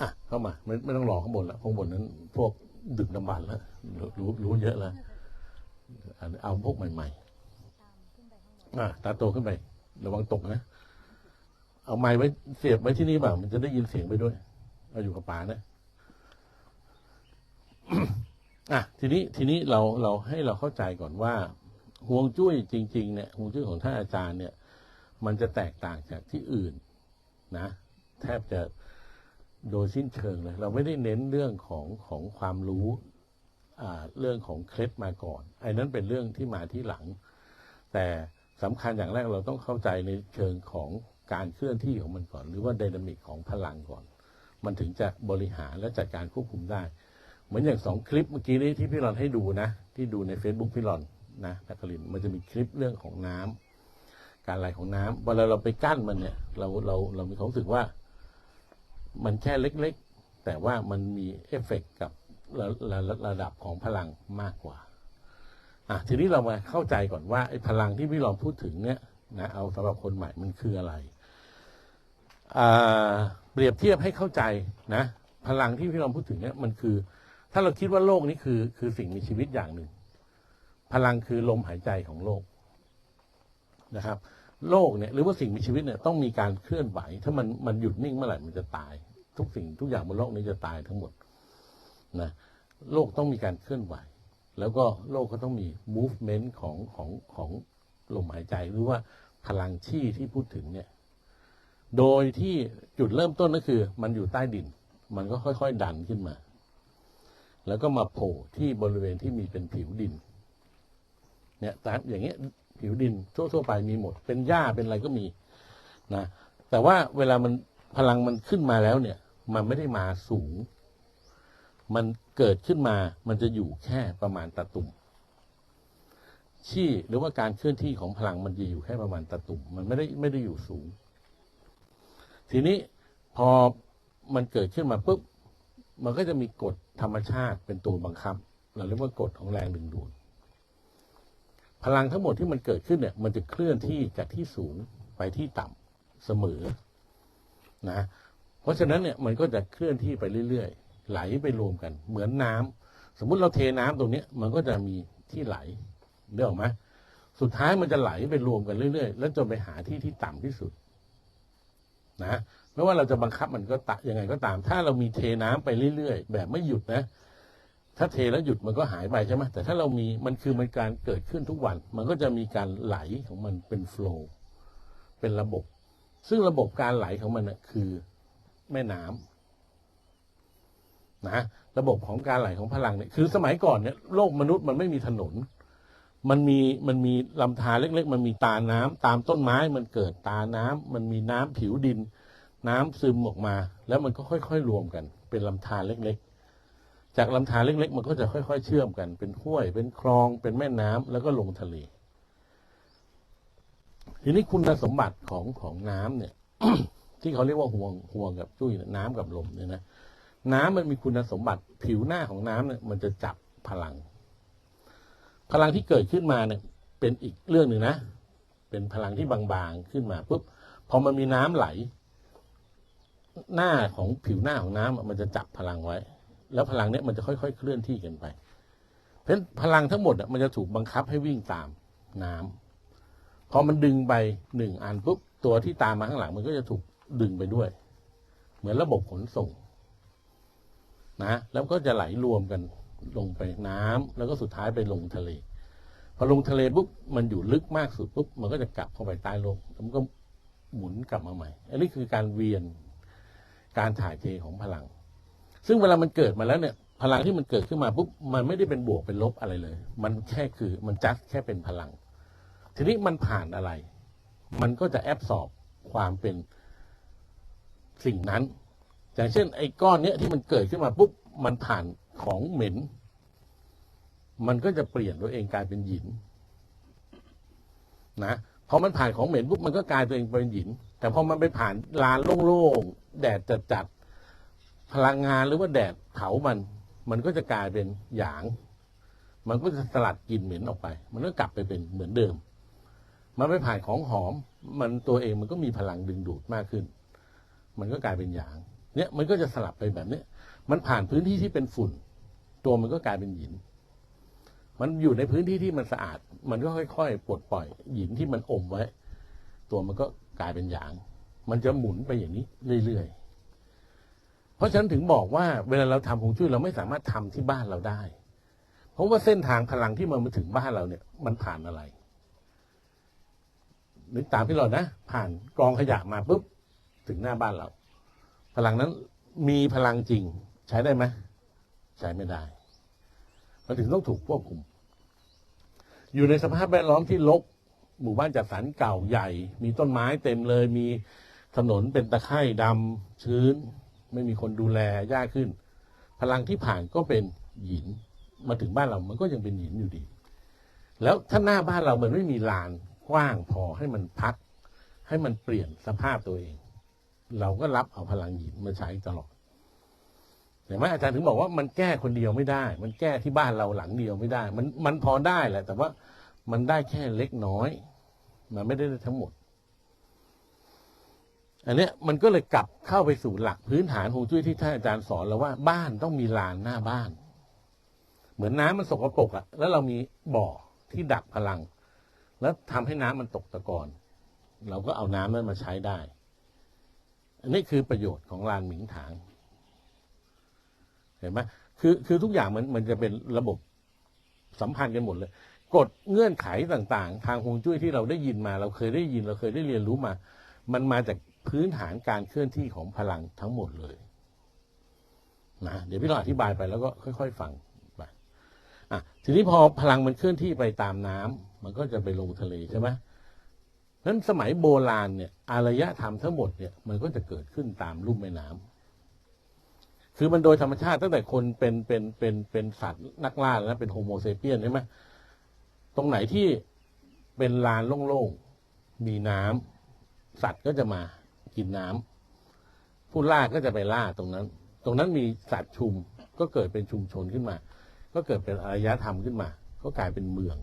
อะเข้ามาไม่ไม่ต้องรอข้างบนแล้วข้างบนนั้น พวกดึกดำบรรแล้วรู้รู้เยอะแล้วเอาพวกใหม่ๆอะตาโตขึ้นไประวังตกนะเอาไม้ไว้เสียบไว้ที่นี่บ่ามันจะได้ยินเสียงไปด้วยเอาอยู่กับป๋านะอะทีนี้ทีนี้เราเราให้เราเข้าใจก่อนว่าห่วงจุ้ยจริง ๆ เนี่ยห่วงจุ้ยของท่านอาจารย์เนี่ย มันจะแตกต่างจากที่อื่น นะแทบจะ โดยสิ้นเชิงเลยเราไม่ได้เน้นเรื่องของของความรู้เรื่องของเคล็ดมาก่อนไอ้นั้นเป็นเรื่องที่มาที่หลัง แต่สำคัญอย่างแรกเราต้องเข้าใจในเชิงของการเคลื่อนที่ของมันก่อน หรือว่าไดนามิกของพลังก่อน มันถึงจะบริหารและจัดการควบคุมได้ เหมือนอย่างสองคลิปเมื่อกี้นี้ที่พี่รอนให้ดูนะ ที่ดูใน Facebook พี่รอนนะนักลินมันจะมีคลิปเรื่องของน้ำการไหลของน้ำเวลาเราไปกั้นมันเนี่ย เราเราเรามีความรู้สึกว่า มันแค่เล็กๆ แต่ว่ามันมีเอฟเฟกต์กับระระระระดับของพลังมากกว่า อะทีนี้เรามาเข้าใจก่อนว่าไอ้พลังที่พี่รอนพูดถึงเนี่ยนะเอาสำหรับคนใหม่มันคืออะไรอ่าเปรียบเทียบให้เข้าใจนะ พลังที่พี่รอนพูดถึงเนี่ยมันคือ ถ้าเราคิดว่าโลกนี้คือคือสิ่งมีชีวิตอย่างหนึ่ง พลังคือลมหายใจของโลกนะครับ โลกเนี่ยหรือว่าสิ่งมีชีวิตเนี่ยต้องมีการเคลื่อนไหว ถ้ามันมันหยุดนิ่งเมื่อไหร่มันจะตาย ทุกสิ่งทุกอย่างบนโลกนี้จะตายทั้งหมดนะโลกต้องมีการเคลื่อนไหว แล้วก็โลกก็ต้องมี movement ของของของลมหายใจหรือว่าพลังชี่ที่พูดถึงเนี่ย โดยที่จุดเริ่มต้นก็คือ มันอยู่ใต้ดิน มันก็ค่อยๆดันขึ้นมา แล้วก็มาโผล่ที่บริเวณที่มีเป็นผิวดิน เนี่ยตามอย่างเงี้ยผิวดินทั่วๆไปมีหมด เป็นหญ้าเป็นอะไรก็มีนะแต่ว่าเวลามันพลังมันขึ้นมาแล้วเนี่ย มันไม่ได้มาสูง มันเกิดขึ้นมา มันจะอยู่แค่ประมาณตะตุ่มชี่หรือว่าการเคลื่อนที่ของพลังมันจะอยู่แค่ประมาณตะตุ่มมันไม่ได้ไม่ได้อยู่สูง ทีนี้พอมันเกิดขึ้นมาปุ๊บมันก็จะมีกฎธรรมชาติเป็นตัวบังคับ เราเรียกว่ากฎของแรงดึงดูด พลังทั้งหมดที่มันเกิดขึ้นเนี่ย มันจะเคลื่อนที่จากที่สูงไปที่ต่ำเสมอ นะ ราะฉะนั้นเนี่ยมันก็จะเคลื่อนที่ไปเรื่อยๆ ไหลไปรวมกัน เหมือนน้ำสมมุติเราเทน้ำตรงนี้มันก็จะมีที่ไหลเรื่องไหมสุดท้ายมันจะไหลไปรวมกันเรื่อยๆ แล้วจนไปหาที่ที่ต่ำที่สุด นะไม่ว่าเราจะบังคับมันก็ตะยังไงก็ตาม ถ้าเรามีเทน้ำไปเรื่อยๆ แบบไม่หยุดนะ ถ้าเทแล้วหยุดมันก็หายไปใช่ไหมแต่ถ้าเรามีมันคือมันการเกิดขึ้นทุกวัน มันก็จะมีการไหลของมันเป็นโฟล์เป็นระบบ ซึ่งระบบการไหลของมันนะคือ แม่น้ำนะ ระบบของการไหลของพลังเนี่ยคือสมัยก่อนเนี่ยโลกมนุษย์มันไม่มีถนน มันมีมันมีลำธารเล็ก ๆ มันมีตาน้ำตามต้นไม้มันเกิดตาน้ำมันมีน้ำผิวดิน น้ำซึมออกมา แล้วมันก็ค่อยๆรวมกัน เป็นลำธารเล็ก ๆ จากลำธารเล็ก ๆ มันก็จะค่อยๆ เชื่อมกัน เป็นห้วย เป็นคลอง เป็นแม่น้ำแล้วก็ลงทะเลทีนี้คุณสมบัติของของน้ำเนี่ย ที่เขาเรียกว่าห่วงห่วงกับจุ้ยนี่ยน้ำกับลมเนี่ยนะน้ำมันมีคุณสมบัติผิวหน้าของน้ำเนี่ยมันจะจับพลัง พลังที่เกิดขึ้นมาเนี่ยเป็นอีกเรื่องหนึ่งนะ เป็นพลังที่บางๆขึ้นมาปุ๊บพอมันมีน้ำไหล หน้าของผิวหน้าของน้ำอะมันจะจับพลังไว้ แล้วพลังเนี้ยมันจะค่อยๆ เคลื่อนที่กันไป เพราะพลังทั้งหมดอะมันจะถูกบังคับให้วิ่งตามน้ำพอมันดึงไปหนึ่งอันปุ๊บตัวที่ตามมาข้างหลังมันก็จะถูก ดึงไปด้วย เหมือนระบบขนส่ง นะ แล้วก็จะไหลรวมกันลงไปน้ำแล้วก็สุดท้ายไปลงทะเล พอลงทะเลปุ๊บมันอยู่ลึกมากสุดปุ๊บมันก็จะกลับเข้าไปใต้โลกแล้วมันก็หมุนกลับมาใหม่ อันนี้คือการเวียนการถ่ายเทของพลัง ซึ่งเวลามันเกิดมาแล้วเนี่ย พลังที่มันเกิดขึ้นมาปุ๊บมันไม่ได้เป็นบวกเป็นลบอะไรเลย มันแค่คือมันจัดแค่เป็นพลัง ทีนี้มันผ่านอะไร มันก็จะแอบสอบความเป็น สิ่งนั้น อย่างเช่น ไอ้ก้อนเนี้ยที่มันเกิดขึ้นมาปุ๊บมันผ่านของเหม็น มันก็จะเปลี่ยนตัวเองกลายเป็นหยินนะพอมันผ่านของเหม็นปุ๊บมันก็กลายตัวเองเป็นหยิน แต่พอมันไปผ่านลานโล่งๆแดดจัดๆพลังงานหรือว่าแดดเผามัน มันก็จะกลายเป็นหยาง มันก็จะสลัดกลิ่นเหม็นออกไป มันก็กลับไปเป็นเหมือนเดิม มันไปผ่านของหอม มันตัวเองมันก็มีพลังดึงดูดมากขึ้น มันก็กลายเป็นหยาง เนี่ยมันก็จะสลับไปแบบเนี้ยมันผ่านพื้นที่ที่เป็นฝุ่น ตัวมันก็กลายเป็นหิน มันอยู่ในพื้นที่ที่มันสะอาด มันก็ค่อยๆปลดปล่อยหินที่มันอมไว้ ตัวมันก็กลายเป็นหยาง มันจะหมุนไปอย่างนี้เรื่อยๆ เพราะฉะนั้นถึงบอกว่า เวลาเราทำฮวงจุ้ยเราไม่สามารถทำที่บ้านเราได้ เพราะว่าเส้นทางพลังที่มันมาถึงบ้านเราเนี่ย มันผ่านอะไรนึกตามที่เรานะ ผ่านกองขยะมาปุ๊บ ถึงหน้าบ้านเรา พลังนั้นมีพลังจริง ใช้ได้ไหมใช้ไม่ได้มันถึงต้องถูกควบคุม อยู่ในสภาพแวดล้อมที่รกหมู่บ้านจัดสรรเก่าใหญ่ มีต้นไม้เต็มเลย มีถนนเป็นตะไคร่ดำชื้น ไม่มีคนดูแลยากขึ้น พลังที่ผ่านก็เป็นหินมาถึงบ้านเรามันก็ยังเป็นหินอยู่ดี แล้วถ้าหน้าบ้านเรามันไม่มีลานกว้างพอให้มันพัก ให้มันเปลี่ยนสภาพตัวเอง เราก็รับเอาพลังหินมาใช้ตลอดเห็นไหมอาจารย์ถึงบอกว่ามันแก้คนเดียวไม่ได้ มันแก้ที่บ้านเราหลังเดียวไม่ได้ มันมันพอได้แหละ แต่ว่ามันได้แค่เล็กน้อย มันไม่ได้ทั้งหมด อันเนี้ยมันก็เลยกลับเข้าไปสู่หลักพื้นฐานฮวงจุ้ยที่ท่านอาจารย์สอนเราว่าบ้านต้องมีลานหน้าบ้าน เหมือนน้ำมันสกปรกอะแล้วเรามีบ่อที่ดักพลัง แล้วทำให้น้ำมันตกตะกอนเราก็เอาน้ำนั้นมาใช้ได้ อันนี้คือประโยชน์ของลานหมิงถาง เห็นไหมคือคือทุกอย่างมันมันจะเป็นระบบสัมพันธ์กันหมดเลยกฎเงื่อนไขต่างๆ ทางฮวงจุ้ยที่เราได้ยินมา เราเคยได้ยินเราเคยได้เรียนรู้มา มันมาจากพื้นฐานการเคลื่อนที่ของพลังทั้งหมดเลยนะเดี๋ยวพี่ลองอธิบายไปแล้วก็ค่อย ๆ ฟังไปอะทีนี้พอพลังมันเคลื่อนที่ไปตามน้ำมันก็จะไปลงทะเลใช่ไหม นั้นสมัยโบราณเนี่ยอารยธรรมทั้งหมดเนี่ยมันก็จะเกิดขึ้นตามลุ่มแม่น้ำคือมันโดยธรรมชาติตั้งแต่คนเป็นเป็นเป็นเป็นสัตว์นักล่าแล้วเป็นโฮโมเซเปียนใช่ไหมตรงไหนที่เป็นลานโล่งๆมีน้ำสัตว์ก็จะมากินน้ำผู้ล่าก็จะไปล่าตรงนั้น ตรงนั้นมีสัตว์ชุมก็เกิดเป็นชุมชนขึ้นมา ก็เกิดเป็นอารยธรรมขึ้นมา ก็กลายเป็นเมือง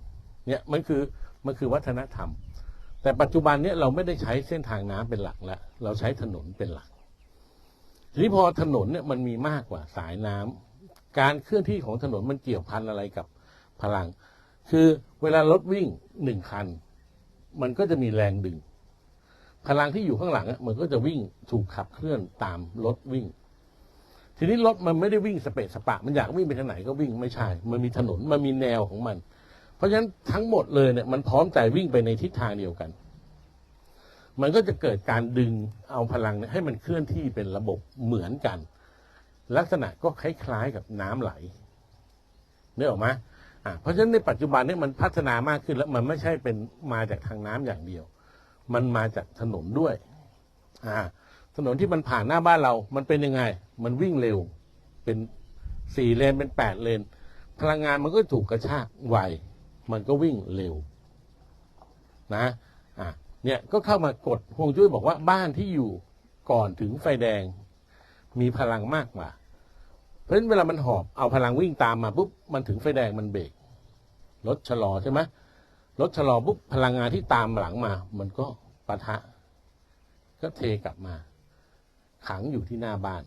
เนี่ยมันคือมันคือวัฒนธรรม แต่ปัจจุบันเนี่ยเราไม่ได้ใช้เส้นทางน้ำเป็นหลักแล้วเราใช้ถนนเป็นหลัก ทีนี้พอถนนเนี่ยมันมีมากกว่าสายน้ำการเคลื่อนที่ของถนนมันเกี่ยวพันอะไรกับพลัง คือเวลารถวิ่งหนึ่งคัน มันก็จะมีแรงดึง พลังที่อยู่ข้างหลังมันก็จะวิ่งถูกขับเคลื่อนตามรถวิ่ง ทีนี้รถมันไม่ได้วิ่งสเปะสปะ มันอยากวิ่งไปทางไหนก็วิ่งไม่ใช่ มันมีถนนมันมีแนวของมัน เพราะฉะนั้นทั้งหมดเลยเนี่ยมันพร้อมใจวิ่งไปในทิศทางเดียวกัน มันก็จะเกิดการดึงเอาพลังเนี่ยให้มันเคลื่อนที่เป็นระบบเหมือนกัน ลักษณะก็คล้ายๆกับน้ำไหลเนื้อออกไหมอ่าเพราะฉะนั้นในปัจจุบันเนี่ยมันพัฒนามากขึ้นแล้วมันไม่ใช่เป็นมาจากทางน้ำอย่างเดียว มันมาจากถนนด้วย อ่า ถนนที่มันผ่านหน้าบ้านเรา มันเป็นยังไง มันวิ่งเร็ว เป็นสี่เลน เป็นแปดเลน พลังงานมันก็ถูกกระชากไว มันก็วิ่งเร็ว นะอะเนี่ยก็เข้ามากดฮวงจุ้ยบอกว่าบ้านที่อยู่ก่อนถึงไฟแดง มีพลังมากกว่า เพราะฉะนั้นเวลามันหอบเอาพลังวิ่งตามมาปุ๊บมันถึงไฟแดงมันเบรกรถชะลอใช่ไหมรถชะลอปุ๊บพลังงานที่ตามหลังมา มันก็ปะทะ ก็เทกลับมา ขังอยู่ที่หน้าบ้าน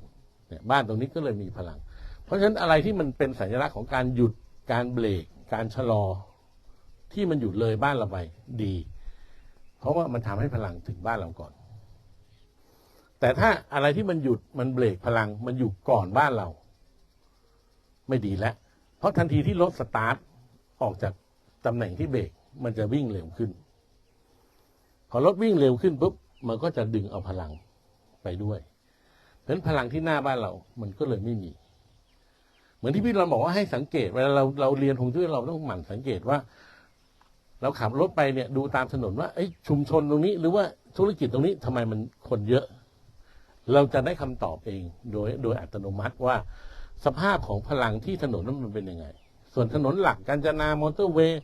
เนี่ยบ้านตรงนี้ก็เลยมีพลัง เพราะฉะนั้นอะไรที่มันเป็นสัญลักษณ์ของการหยุดการเบรก การชะลอ ที่มันหยุดเลยบ้านเราไปดี เพราะว่ามันทำให้พลังถึงบ้านเราก่อน แต่ถ้าอะไรที่มันหยุดมันเบรกพลังมันอยู่ก่อนบ้านเรา ไม่ดีแล้วเพราะทันทีที่รถสตาร์ทออกจากตำแหน่งที่เบรกมันจะวิ่งเร็วขึ้น พอรถวิ่งเร็วขึ้นปุ๊บมันก็จะดึงเอาพลังไปด้วยเพราะฉะนั้นพลังที่หน้าบ้านเรา มันก็เลยไม่มี เหมือนที่พี่เราบอกว่าให้สังเกตเวลาเราเราเรียนหงจุ้ยเราต้องหมั่นสังเกตว่า เราขับรถไปเนี่ยดูตามถนนว่าไอ้ชุมชนตรงนี้ หรือว่าธุรกิจตรงนี้ทำไมมันคนเยอะ เราจะได้คำตอบเองโดยโดยอัตโนมัติว่าสภาพของพลังที่ถนนนั้นมันเป็นยังไง ส่วนถนนหลักการจนามอเตอร์เวย์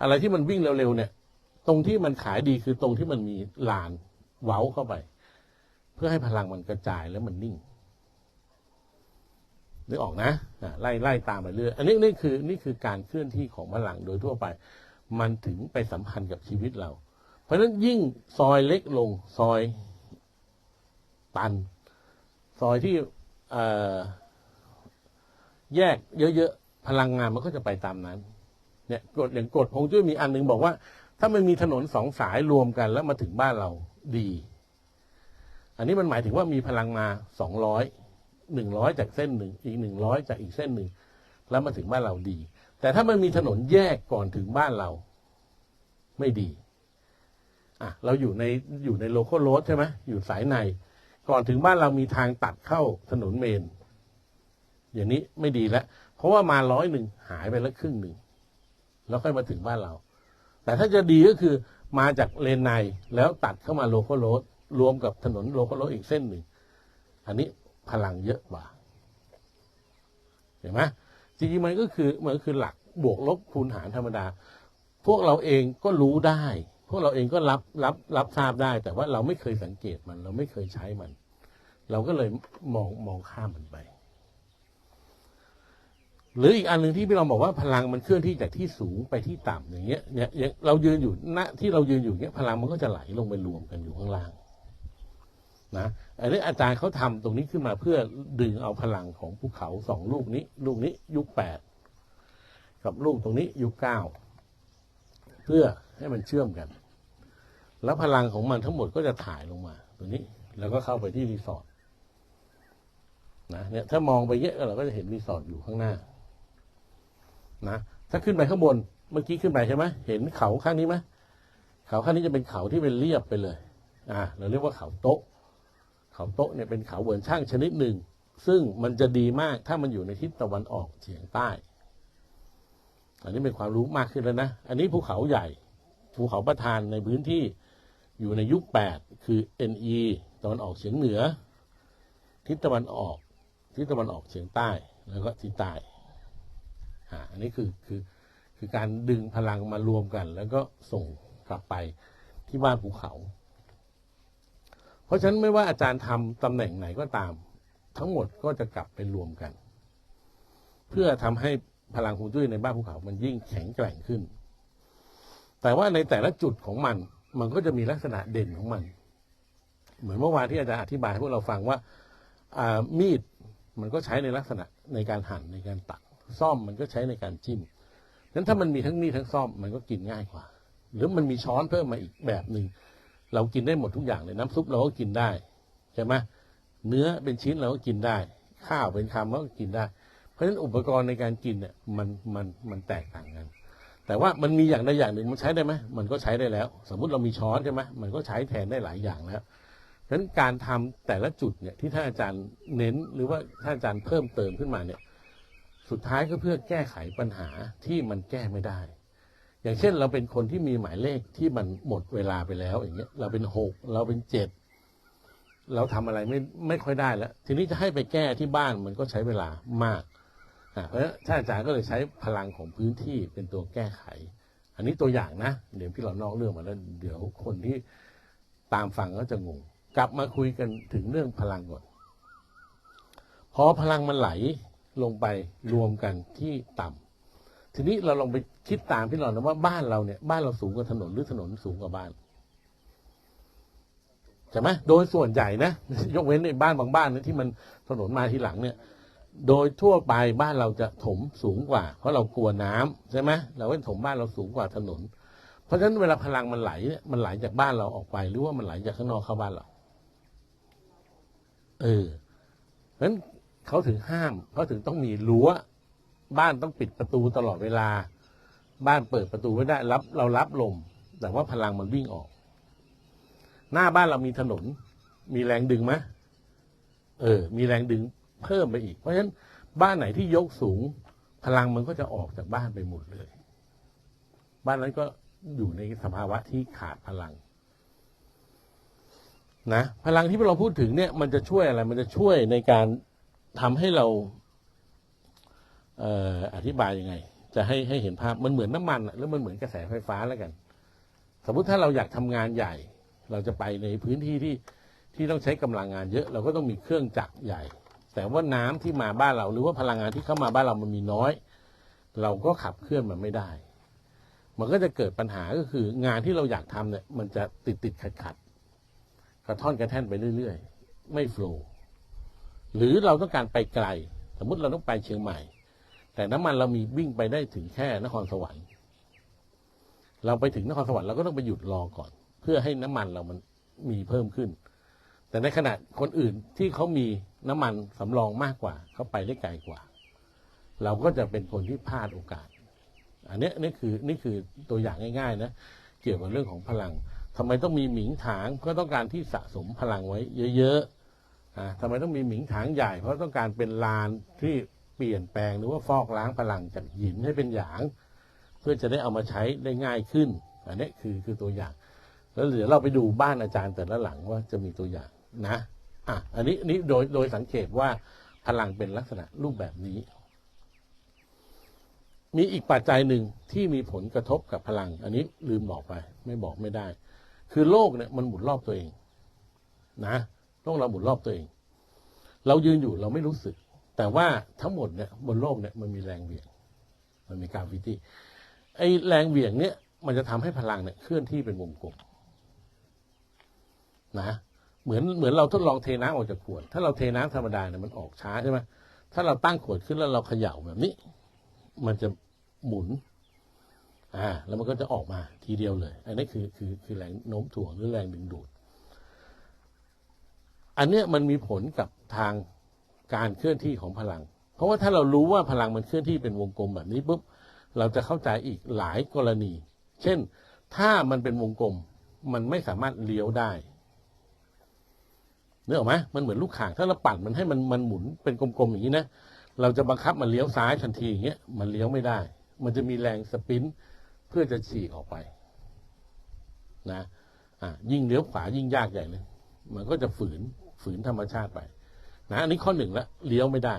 อะไรที่มันวิ่งเร็วๆเนี่ย ตรงที่มันขายดีคือตรงที่มันมีลานเว้าเข้าไป เพื่อให้พลังมันกระจายแล้วมันนิ่งนึกออกนะอะไล่ไล่ตามไปเรื่อยอันนี้นี่คือนี่คือการเคลื่อนที่ของพลังโดยทั่วไป มันถึงไปสัมพันธ์กับชีวิตเรา เพราะฉะนั้นยิ่งซอยเล็กลง ซอยตัน ซอยที่แยกเยอะๆพลังงานมันก็จะไปตามนั้น เนี่ยกฎอย่างกฎฮวงจุ้ยมีอันหนึงบอกว่า ถ้ามันมีถนนสองสายรวมกันแล้วมาถึงบ้านเราดี อันนี้มันหมายถึงว่ามีพลังมาสองร้อยหนึ่งร้อยจากเส้นหนึ่งอีกหนึ่งร้อยจากอีกเส้นหนึ่งแล้วมาถึงบ้านเราดี แต่ถ้ามันมีถนนแยกก่อนถึงบ้านเรา ไม่ดี อะ เราอยู่ในอยู่ในโลโก้โรดใช่ไหมอยู่สายใน ก่อนถึงบ้านเรามีทางตัดเข้าถนนเมน อย่างนี้ไม่ดีแล้ว เพราะว่ามาร้อยหนึ่งหายไปแล้วครึ่งหนึ่งแล้วค่อยมาถึงบ้านเรา แต่ถ้าจะดีก็คือมาจากเลนในแล้วตัดเข้ามาโลโก้โรดรวมกับถนนโลโก้โรดอีกเส้นหนึ่ง อันนี้พลังเยอะกว่า เห็นไหม จริงๆมันก็คือมันก็คือหลักบวกลบคูณหารธรรมดา พวกเราเองก็รู้ได้ พวกเราเองก็รับรับรับทราบได้ แต่ว่าเราไม่เคยสังเกตมัน เราไม่เคยใช้มัน เราก็เลยมองมองข้ามมันไป หรืออีกอันหนึ่งที่พี่เราบอกว่าพลังมันเคลื่อนที่จากที่สูงไปที่ต่ำอย่างเงี้ยเนี่ยเรายืนอยู่ณที่เรายืนอยู่เนี้ยพลังมันก็จะไหลลงไปรวมกันอยู่ข้างล่าง นะ อันนี้อาจารย์เขาทำตรงนี้ขึ้นมาเพื่อดึงเอาพลังของภูเขาสองลูกนี้ ลูกนี้ยุคแปดกับลูกตรงนี้ยุคเก้าเพื่อให้มันเชื่อมกัน แล้วพลังของมันทั้งหมดก็จะถ่ายลงมาตรงนี้ แล้วก็เข้าไปที่รีสอร์ทนะเนี่ยถ้ามองไปเยอะเราก็จะเห็นรีสอร์ทอยู่ข้างหน้า นะถ้าขึ้นไปข้างบนเมื่อกี้ขึ้นไปใช่ไหมเห็นเขาข้างนี้ไหมเขาข้างนี้จะเป็นเขาที่เป็นเรียบไปเลย อ่าเราเรียกว่าเขาโต๊ะ เขาโต๊ะเนี่ยเป็นเขาเหวนช่างชนิดหนึ่ง ซึ่งมันจะดีมากถ้ามันอยู่ในทิศตะวันออกเฉียงใต้ อันนี้เป็นความรู้มากขึ้นแล้วนะ อันนี้ภูเขาใหญ่ ภูเขาประทานในพื้นที่อยู่ในยุคแปดคือ NE ตะวันออกเฉียงเหนือ ทิศตะวันออก ทิศตะวันออกเฉียงใต้ แล้วก็ทิศใต้อันนี้คือคือคือการดึงพลังมารวมกัน แล้วก็ส่งกลับไปที่บ้านภูเขา ราะฉะนั้นไม่ว่าอาจารย์ทำตำแหน่งไหนก็ตาม ทั้งหมดก็จะกลับไปรวมกัน เพื่อทำให้พลังฮวงจุ้ยในบ้านภูเขา มันยิ่งแข็งแกร่งขึ้น แต่ว่าในแต่ละจุดของมัน มันก็จะมีลักษณะเด่นของมัน เหมือนเมื่อวานที่อาจารย์อธิบายให้พวกเราฟังว่าอ่ามีดมันก็ใช้ในลักษณะในการหั่นในการตัดซ่อมมันก็ใช้ในการจิ้มนั้นถ้ามันมีทั้งมีดทั้งซ่อมมันก็กินง่ายกว่า หรือมันมีช้อนเพิ่มมาอีกแบบหนึ่ง เรากินได้หมดทุกอย่างเลยน้ำซุปเราก็กินได้ใช่ไหมเนื้อเป็นชิ้นเราก็กินได้ ข้าวเป็นคำเราก็กินได้ เพราะฉะนั้นอุปกรณ์ในการกินเนี่ยมันมันมันแตกต่างกัน แต่ว่ามันมีอย่างใดอย่างหนึ่งมันใช้ได้ไหมมันก็ใช้ได้แล้ว สมมุติเรามีช้อนใช่ไหมมันก็ใช้แทนได้หลายอย่างแล้วฉะนั้นการทำแต่ละจุดเนี่ยที่ท่านอาจารย์เน้นหรือว่าท่านอาจารย์เพิ่มเติมขึ้นมาเนี่ย สุดท้ายก็เพื่อแก้ไขปัญหาที่มันแก้ไม่ได้ อย่างเช่นเราเป็นคนที่มีหมายเลขที่มันหมดเวลาไปแล้ว อย่างเงี้ย เราเป็นหกเราเป็นเจ็ดเราทำอะไรไม่ไม่ค่อยได้แล้ว ทีนี้จะให้ไปแก้ที่บ้านมันก็ใช้เวลามากอ่าเพราะฉะนั้นท่านอาจารย์ก็เลยใช้พลังของพื้นที่เป็นตัวแก้ไข อันนี้ตัวอย่างนะ เดี๋ยวพี่เรานอกเรื่องมาแล้ว เดี๋ยวคนที่ตามฟังก็จะงง กลับมาคุยกันถึงเรื่องพลังก่อนพอพลังมันไหลลงไปรวมกันที่ต่ำ ทีนี้เราลองไปคิดตามพี่เรานนะว่าบ้านเราเนี่ยบ้านเราสูงกว่าถนนหรือถนนสูงกว่าบ้านใช่ไหมโดยส่วนใหญ่นะยกเว้นในบ้านบางบ้านเนี่ยที่มันถนนมาทีหลังเนี่ย โดยทั่วไปบ้านเราจะถมสูงกว่า เพราะเรากลัวน้ำใช่ไหมเราก็ถมบ้านเราสูงกว่าถนน เพราะฉะนั้นเวลาพลังมันไหลเนี่ยมันไหลจากบ้านเราออกไป หรือว่ามันไหลจากข้างนอกเข้าบ้านเราเออเพราะฉะนั้นเขาถึงห้ามเขาถึงต้องมีรั้ว บ้านต้องปิดประตูตลอดเวลา บ้านเปิดประตูไม่ได้รับเรารับลม แต่ว่าพลังมันวิ่งออก หน้าบ้านเรามีถนน มีแรงดึงไหมเออ มีแรงดึงเพิ่มไปอีก เพราะฉะนั้นบ้านไหนที่ยกสูง พลังมันก็จะออกจากบ้านไปหมดเลย บ้านนั้นก็อยู่ในสภาวะที่ขาดพลังนะพลังที่เราพูดถึงเนี่ย มันจะช่วยอะไร มันจะช่วยในการทำให้เรา อธิบายยังไง จะให้ให้เห็นภาพมันเหมือนน้ำมันอะหรือมันเหมือนกระแสไฟฟ้าแล้วกัน สมมุติถ้าเราอยากทำงานใหญ่ เราจะไปในพื้นที่ที่ที่ต้องใช้กำลังงานเยอะ เราก็ต้องมีเครื่องจักรใหญ่ แต่ว่าน้ำที่มาบ้านเรา หรือว่าพลังงานที่เข้ามาบ้านเรามันมีน้อย เราก็ขับเคลื่อนมันไม่ได้ มันก็จะเกิดปัญหาก็คืองานที่เราอยากทำเนี่ย มันจะติดติดขัดขัดกระท่อนกระแท่นไปเรื่อย ๆ ไม่โฟล์หรือเราต้องการไปไกล สมมติเราต้องไปเชียงใหม่ แต่น้ำมันเรามีวิ่งไปได้ถึงแค่นครสวรรค์ เราไปถึงนครสวรรค์เราก็ต้องไปหยุดรอก่อน เพื่อให้น้ำมันเรามันมีเพิ่มขึ้น แต่ในขณะคนอื่นที่เขามีน้ำมันสำรองมากกว่าเขาไปได้ไกลกว่า เราก็จะเป็นคนที่พลาดโอกาส อันเนี้ยนี่คือนี่คือตัวอย่างง่าย ๆ นะเกี่ยวกับเรื่องของพลังทำไมต้องมีหมิงถางเพราะต้องการที่สะสมพลังไว้ เยอะๆอ่าทำไมต้องมีหมิงถางใหญ่ เพราะต้องการเป็นลานที่ เปลี่ยนแปลงหรือว่าฟอกล้างพลังจากหินให้เป็นหยาง เพื่อจะได้เอามาใช้ได้ง่ายขึ้น อันนี้คือคือตัวอย่าง แล้วเดี๋ยวเราไปดูบ้านอาจารย์แต่ละหลังว่าจะมีตัวอย่างนะอะอันนี้นนี้โดยโดยสังเกตว่าพลังเป็นลักษณะรูปแบบนี้ มีอีกปัจจัยหนึ่งที่มีผลกระทบกับพลัง อันนี้ลืมบอกไป ไม่บอกไม่ได้ คือโลกเนี่ยมันหมุนรอบตัวเอง นะโลกเราหมุนรอบตัวเอง เรายืนอยู่เราไม่รู้สึก แต่ว่าทั้งหมดเนี่ยบนโลกเนี่ยมันมีแรงเหวี่ยง มันมีกราฟิตี้ไอ้แรงเหวี่ยงเนี่ยมันจะทำให้พลังเนี่ยเคลื่อนที่เป็นวงกลมนะเหมือนเหมือนเราทดลองเทน้ำออกจากขวด ถ้าเราเทน้ำธรรมดาเนี่ยมันออกช้าใช่ไหมถ้าเราตั้งขวดขึ้นแล้วเราเขย่าแบบนี้ มันจะหมุน อ่า แล้วมันก็จะออกมาทีเดียวเลย อันนี้คือคือคือแรงโน้มถ่วงหรือแรงดึงดูด อันเนี้ยมันมีผลกับทาง การเคลื่อนที่ของพลัง เพราะว่าถ้าเรารู้ว่าพลังมันเคลื่อนที่เป็นวงกลมแบบนี้ปุ๊บเราจะเข้าใจอีกหลายกรณี เช่น ถ้ามันเป็นวงกลม มันไม่สามารถเลี้ยวได้เนื้อออกไหมมันเหมือนลูกข่างถ้าเราปั่นมันให้มันมันหมุนเป็นกลมๆอย่างนี้นะเราจะบังคับมันเลี้ยวซ้ายทันทีอย่างเงี้ยมันเลี้ยวไม่ได้ มันจะมีแรงสปินเพื่อจะฉีกออกไป นะอะยิ่งเลี้ยวขวายิ่งยากใหญ่เลย มันก็จะฝืนฝืนธรรมชาติไป นะอันนี้ข้อหนึ่งละเลี้ยวไม่ได้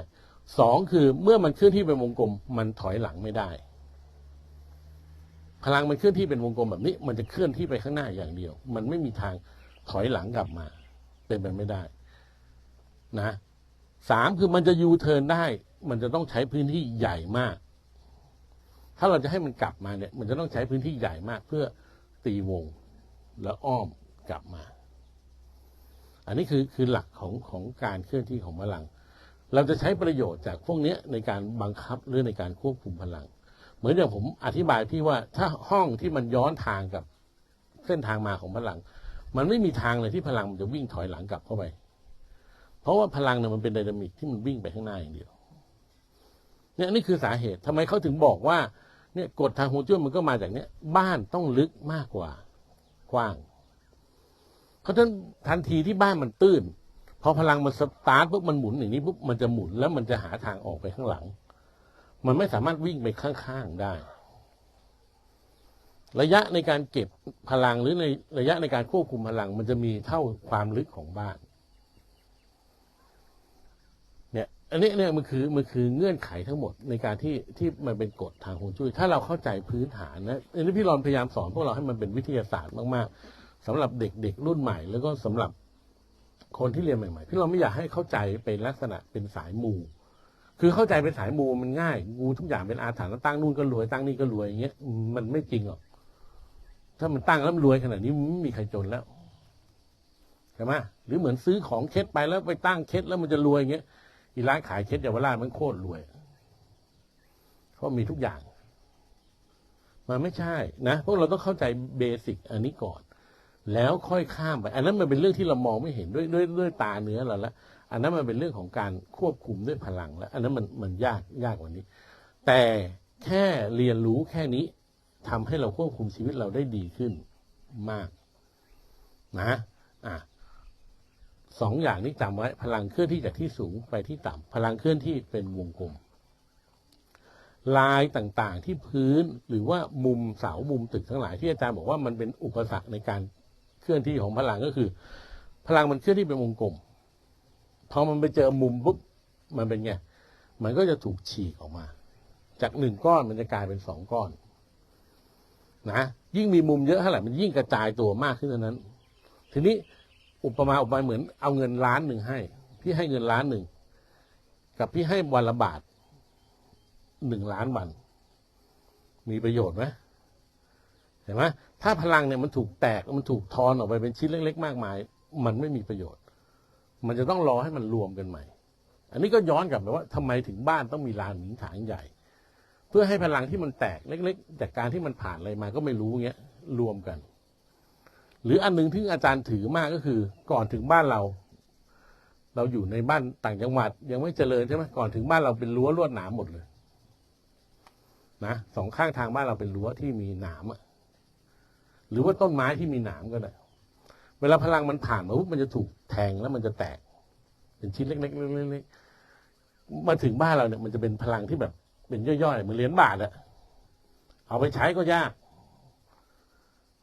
สองคือเมื่อมันเคลื่อนที่เป็นวงกลม มันถอยหลังไม่ได้ พลังมันเคลื่อนที่เป็นวงกลมแบบนี้ มันจะเคลื่อนที่ไปข้างหน้าอย่างเดียว มันไม่มีทางถอยหลังกลับมา เป็นไปไม่ได้ นะสามคือมันจะยูเทิร์นได้ มันจะต้องใช้พื้นที่ใหญ่มาก ถ้าเราจะให้มันกลับมาเนี่ย มันจะต้องใช้พื้นที่ใหญ่มาก เพื่อตีวงแล้วอ้อมกลับมา อันนี้คือคือหลักของของการเคลื่อนที่ของพลัง เราจะใช้ประโยชน์จากพวกเนี้ยในการบังคับหรือในการควบคุมพลัง เหมือนอย่างผมอธิบายพี่ว่าถ้าห้องที่มันย้อนทางกับเส้นทางมาของพลัง มันไม่มีทางเลยที่พลังมันจะวิ่งถอยหลังกลับเข้าไป เพราะว่าพลังเนี่ยมันเป็นไดนามิกที่มันวิ่งไปข้างหน้าอย่างเดียว เนี่ยนี่คือสาเหตุทำไมเขาถึงบอกว่าเนี่ยกฎทางฮวงจุ้ยมันก็มาจากเนี้ยบ้านต้องลึกมากกว่ากว้าง เพราะฉะนั้นทันทีที่บ้านมันตื้นพอพลังมันสตาร์ทปุ๊บมันหมุนอย่างนี้ปุ๊บมันจะหมุนแล้วมันจะหาทางออกไปข้างหลัง มันไม่สามารถวิ่งไปข้างๆได้ ระยะในการเก็บพลังหรือในระยะในการควบคุมพลัง มันจะมีเท่าความลึกของบ้าน เนี่ย อันนี้เนี่ยมันคือมันคือเงื่อนไขทั้งหมดในการที่ที่มันเป็นกฎทางฮวงจุ้ยถ้าเราเข้าใจพื้นฐานนะอันนี้พี่รอนพยายามสอนพวกเราให้มันเป็นวิทยาศาสตร์มากๆ สำหรับเด็กๆรุ่นใหม่ แล้วก็สำหรับคนที่เรียนใหม่ๆพี่เรอนไม่อยากให้เข้าใจเป็นลักษณะเป็นสายมูคือเข้าใจเป็นสายมูมันง่ายงูทุกอย่างเป็นอาถรรพ์แล้วตั้งนู่นก็รวยตั้งนี่ก็รวยอย่างเงี้ยมันไม่จริงหรอกถ้ามันตั้งแล้วมันรวยขนาดนี้มันไม่มีใครจนแล้วใช่ไหมหรือเหมือนซื้อของเคสไปแล้วไปตั้งเคสแล้วมันจะรวยอย่างเงี้ยอีร้านขายเคสเยาวราชมันโคตรรวยเพราะมีทุกอย่าง มันไม่ใช่นะพวกเราต้องเข้าใจเบสิกอันนี้ก่อน แล้วค่อยข้ามไป อันนั้นมันเป็นเรื่องที่เรามองไม่เห็นด้วยด้วยด้วยตาเนื้อเราล้วอันนั้นมันเป็นเรื่องของการควบคุมด้วยพลังแล้ว อันนั้นมันมันยากยากกว่านี้ แต่แค่เรียนรู้แค่นี้ทำให้เราควบคุมชีวิตเราได้ดีขึ้นมาก นะอะสองอย่างนี้จำไว้ พลังเคลื่อนที่จากที่สูงไปที่ต่ำพลังเคลื่อนที่เป็นวงกลม ลายต่างๆที่พื้นหรือว่ามุมเสามุมตึกทั้งหลายที่อาจารย์บอกว่ามันเป็นอุปสรรคในการ เคลื่อนที่ของพลังก็คือ พลังมันเคลื่อนที่เป็นวงกลมพอมันไปเจอมุมปุ๊บมันเป็นไงมันก็จะถูกฉีกออกมา จากหนึ่งก้อนมันจะกลายเป็นสองก้อน นะยิ่งมีมุมเยอะเท่าไหร่มันยิ่งกระจายตัวมากขึ้นเท่านั้น ทีนี้อุปมาอุปไมยเหมือนเอาเงินล้านหนึ่งให้ พี่ให้เงินล้านหนึ่งกับพี่ให้วันละบาทหนึ่งล้านวัน มีประโยชน์ไหมเห็นไหม ถ้าพลังเนี่ยมันถูกแตกมันถูกทอนออกไปเป็นชิ้นเล็ก ๆ มากมาย มันไม่มีประโยชน์ มันจะต้องรอให้มันรวมกันใหม่ อันนี้ก็ย้อนกลับไปว่าทำไมถึงบ้านต้องมีลานหินถางใหญ่ เพื่อให้พลังที่มันแตกเล็ก ๆ จากการที่มันผ่านอะไรมาก็ไม่รู้เงี้ยรวมกัน หรืออันหนึงที่อาจารย์ถือมากก็คือ ก่อนถึงบ้านเรา เราอยู่ในบ้านต่างจังหวัด ยังไม่เจริญใช่ไหมก่อนถึงบ้านเราเป็นรั้วลวดหนามหมดเลยนะสองข้างทางบ้านเราเป็นรั้วที่มีหนามอะ หรือว่าต้นไม้ที่มีหนามก็ได้เวลาพลังมันผ่านมาปุ๊บมันจะถูกแทงแล้วมันจะแตก เป็นชิ้นเล็กๆเล็กๆมาถึงบ้านเราเนี่ย มันจะเป็นพลังที่แบบ เป็นย่อยๆเหมือนเหรียญบาทอะเอาไปใช้ก็ยาก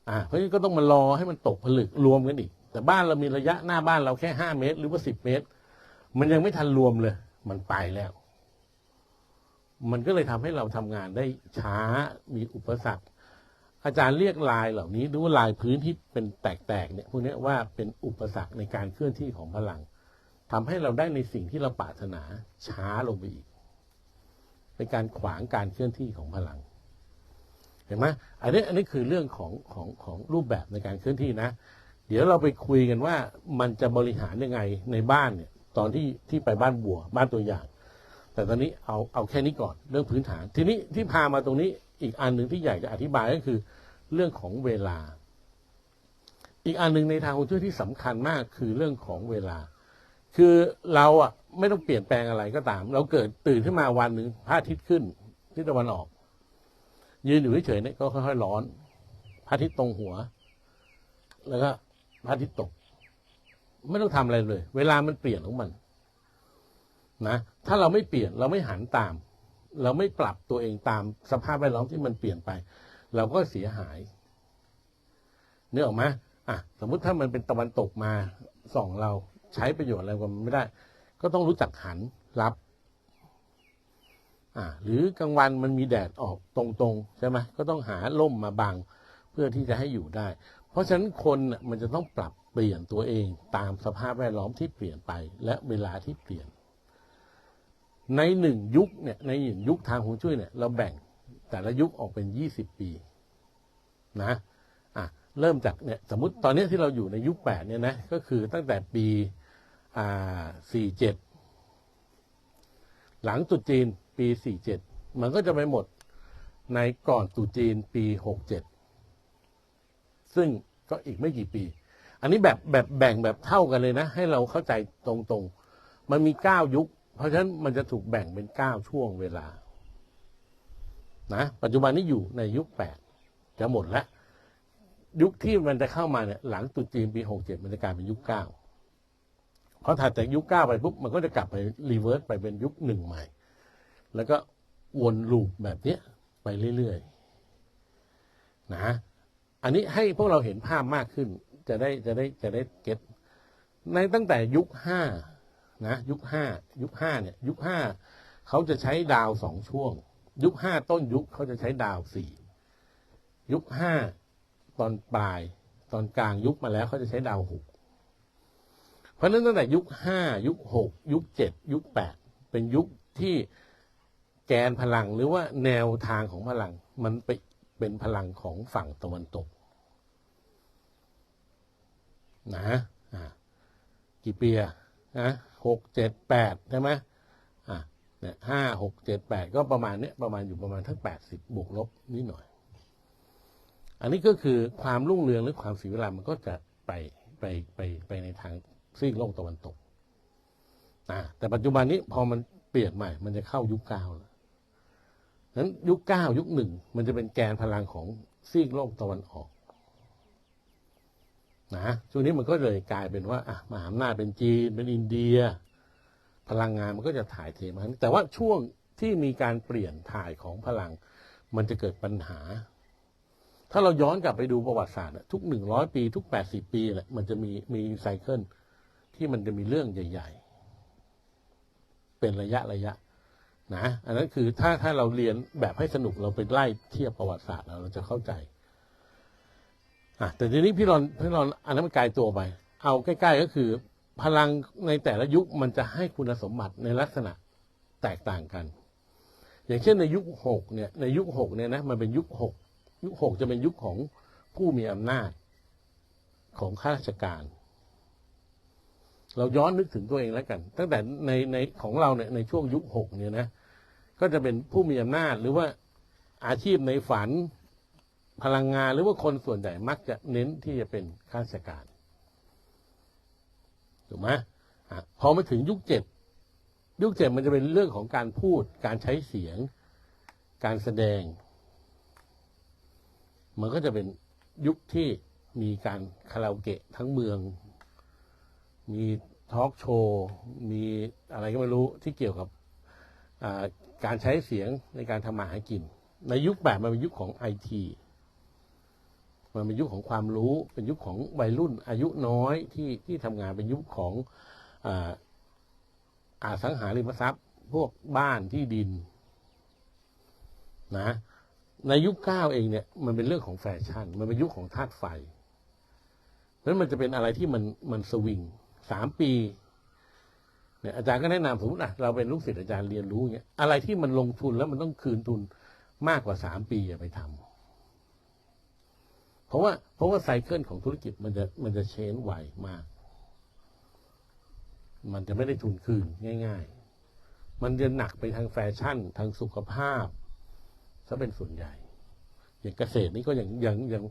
อ่าเพราะฉะนั้นก็ต้องมารอให้มันตกผลึกรวมกันอีกแต่บ้านเรามีระยะหน้าบ้านเราแค่ห้าเมตร หรือว่าสิบเมตร มันยังไม่ทันรวมเลย มันไปแล้ว มันก็เลยทำให้เราทำงานได้ช้ามีอุปสรรค อาจารย์เรียกลายเหล่านี้หรือว่าลายพื้นที่เป็นแตกๆเนี่ยพวกนี้ว่าเป็นอุปสรรคในการเคลื่อนที่ของพลังทำให้เราได้ในสิ่งที่เราปรารถนาช้าลงไปอีก เป็นการขวางการเคลื่อนที่ของพลัง เห็นไหมอันนี้อันนี้คือเรื่องของของของรูปแบบในการเคลื่อนที่นะ เดี๋ยวเราไปคุยกันว่ามันจะบริหารยังไงในบ้านเนี่ย ตอนที่ที่ไปบ้านบัวบ้านตัวอย่าง แต่ตอนนี้เอาเอาแค่นี้ก่อนเรื่องพื้นฐาน ทีนี้ที่พามาตรงนี้ อีกอันหนึ่งที่อยากจะอธิบายก็คือ เรื่องของเวลา อีกอันหนึ่งในทางฮวงจุ้ยที่สำคัญมากคือเรื่องของเวลา คือเราอะไม่ต้องเปลี่ยนแปลงอะไรก็ตาม เราเกิดตื่นขึ้นมาวันหนึ่งพระอาทิตย์ขึ้นทิศตะวันออก ยืนอยู่เฉยๆเนี่ยก็ค่อยๆร้อนพระอาทิตย์ตรงหัว แล้วก็พระอาทิตย์ตก ไม่ต้องทำอะไรเลย เวลามันเปลี่ยนของมันนะถ้าเราไม่เปลี่ยนเราไม่หันตาม เราไม่ปรับตัวเองตามสภาพแวดล้อมที่มันเปลี่ยนไป เราก็เสียหายเนื้อออกไหมอะ สมมุติถ้ามันเป็นตะวันตกมาส่องเราใช้ประโยชน์อะไรกับมันไม่ได้ ก็ต้องรู้จักหันรับอ่าหรือกลางวันมันมีแดดออกตรงๆใช่ไหมก็ต้องหาล่มมาบังเพื่อที่จะให้อยู่ได้ เพราะฉะนั้นคนน่ะมันจะต้องปรับเปลี่ยนตัวเองตามสภาพแวดล้อมที่เปลี่ยนไปและเวลาที่เปลี่ยน ในหนึ่งยุคเนี่ยในหนึ่งยุคทางฮวงจุ้ยเนี่ยเราแบ่งแต่ละยุคออกเป็นยี่สิบปี นะอะเริ่มจากเนี่ยสมมติตอนนี้ที่เราอยู่ในยุคแปดเนี่ยนะก็คือตั้งแต่ปีอ่าสี่เจ็ดหลังตุจีนปีสี่เจ็ดมันก็จะไปหมดในก่อนตุจีนปีหกเจ็ดซึ่งก็อีกไม่กี่ปี อันนี้แบบแบบแบ่งแบบเท่ากันเลยนะ ให้เราเข้าใจตรงๆ มันมีเก้ายุค เพราะฉะนั้นมันจะถูกแบ่งเป็นเก้าช่วงเวลา นะ ปัจจุบันนี้อยู่ในยุคแปดจะหมดแล้ว ยุคที่มันจะเข้ามาเนี่ย หลังตุจีนปีหกเจ็ดมันจะกลายเป็นยุคเก้าพอถัดจากยุคเก้าไปปุ๊บมันก็จะกลับไปรีเวิร์สไปเป็นยุคหนึ่งใหม่ แล้วก็วนลูปแบบเนี้ยไปเรื่อยๆ นะ อันนี้ให้พวกเราเห็นภาพมากขึ้น จะได้จะได้จะได้เก็ตในตั้งแต่ยุคห้า นะยุคห้ายุคห้าเนี่ย ยุคห้าเขาจะใช้ดาวสองช่วง ยุคห้าต้นยุคเขาจะใช้ดาวสี่ยุคห้าตอนปลาย ตอนกลางยุคมาแล้วเขาจะใช้ดาวหกเพราะฉะนั้นตั้งแต่ยุคห้ายุคหกยุคเจ็ดยุคแปดเป็นยุคที่แกนพลังหรือว่าแนวทางของพลังมันไปเป็นพลังของฝั่งตะวันตก นะ อ่ากี่ปีอะนะ หกเจ็ดแปดใช่ไหมอะเนี่ยห้าหกเจ็ดแปดก็ประมาณเนี้ยประมาณอยู่ประมาณทั้งแปดสิบบวกลบนิดหน่อย อันนี้ก็คือความรุ่งเรืองหรือความสีเวลามันก็จะไปไปไปไปในทางซีกโลกตะวันตกอ่าแต่ปัจจุบันนี้พอมันเปลี่ยนใหม่ มันจะเข้ายุคเก้าแล้วนั้นยุคเก้ายุคหนึ่งมันจะเป็นแกนพลังของซีกโลกตะวันออก นะช่วงนี้มันก็เลยกลายเป็นว่าอะมหาอำนาจเป็นจีนเป็นอินเดีย พลังงานมันก็จะถ่ายเทมาแต่ว่าช่วงที่มีการเปลี่ยนถ่ายของพลัง มันจะเกิดปัญหา ถ้าเราย้อนกลับไปดูประวัติศาสตร์ทุกหนึ่งร้อยปีทุกแปดสิบปีแหละมันจะมีมีไซเคิลที่มันจะมีเรื่องใหญ่ ๆ เป็นระยะระยะนะอันนั้นคือถ้าถ้าเราเรียนแบบให้สนุกเราไปไล่เทียบประวัติศาสตร์เราเราจะเข้าใจ อะแต่ทีนี้พี่รอนพี่รอนอันนั้นมันกลตัวไป เอาใกล้ ๆ ก็คือ พลังในแต่ละยุคมันจะให้คุณสมบัติในลักษณะแตกต่างกัน อย่างเช่นในยุคหกเนี่ยในยุคหกเนี่ยนะมันเป็นยุคหกยุคหกจะเป็นยุคของผู้มีอำนาจของข้าราชการ เราย้อนนึกถึงตัวเองแล้วกัน ตั้งแต่ในในของเราเนี่ยในช่วงยุคหกเนี่ยนะก็จะเป็นผู้มีอำนาจหรือว่าอาชีพในฝัน พลังงานหรือว่าคนส่วนใหญ่มักจะเน้นที่จะเป็นข้าราชการถูกไหมอพอมาถึงยุคเจ็ดยุคเจ็ดมันจะเป็นเรื่องของการพูด การใช้เสียง การแสดง มันก็จะเป็นยุคที่มีการคาราโอเกะทั้งเมือง มีทอล์กโชว์ มีอะไรก็ไม่รู้ที่เกี่ยวกับการใช้เสียงในการทำมาหากิน ในยุคแบบมันเป็นยุคของไอที มันเป็นยุคของความรู้เป็นยุคของวัยรุ่นอายุน้อยที่ที่ทำงานเป็นยุคของอาสังหาริมทรัพย์ พวกบ้านที่ดินนะในยุคเก้าเองเนี่ยมันเป็นเรื่องของแฟชั่น มันเป็นยุคของธาตุไฟเพราะฉะนั้นมันจะเป็นอะไรที่มันมันสวิงสามปีเนี่ยอาจารย์ก็แนะนำสมมติอะเราเป็นลูกศิษย์อาจารย์เรียนรู้อย่างเงี้ยอะไรที่มันลงทุนแล้วมันต้องคืนทุนมากกว่าสามปีอย่าไปทำ เพราะว่าเพราะว่าไซเคิลของธุรกิจมันจะมันจะเชนไวมาก มันจะไม่ได้ทุนคืนง่าย ๆ มันจะหนักไปทางแฟชั่น ทางสุขภาพซะเป็นส่วนใหญ่ อย่างเกษตรนี่ก็ยังยังยัง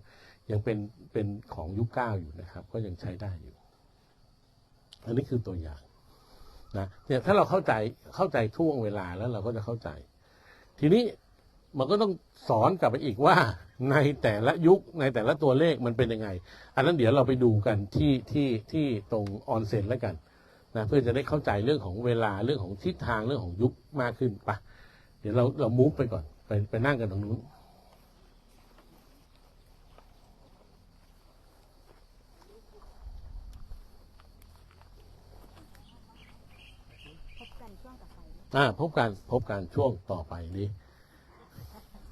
ยังเป็นเป็นของยุคเก้าอยู่นะครับ ก็ยังใช้ได้อยู่ อันนี้คือตัวอย่างนะเนี่ยถ้าเราเข้าใจเข้าใจช่วงเวลาแล้วเราก็จะเข้าใจ ทีนี้ มันก็ต้องสอนกลับไปอีกว่า ในแต่ละยุคในแต่ละตัวเลขมันเป็นยังไง อันนั้นเดี๋ยวเราไปดูกันที่ที่ที่ตรงออนเซ็นแล้วกันนะเพื่อจะได้เข้าใจเรื่องของเวลาเรื่องของทิศทางเรื่องของยุคมากขึ้นปะเดี๋ยวเราเรามูฟไปก่อนไปไปนั่งกันตรงนู้นพบกันช่วงต่อไปอ่าพบกันพบกันช่วงต่อไปนี้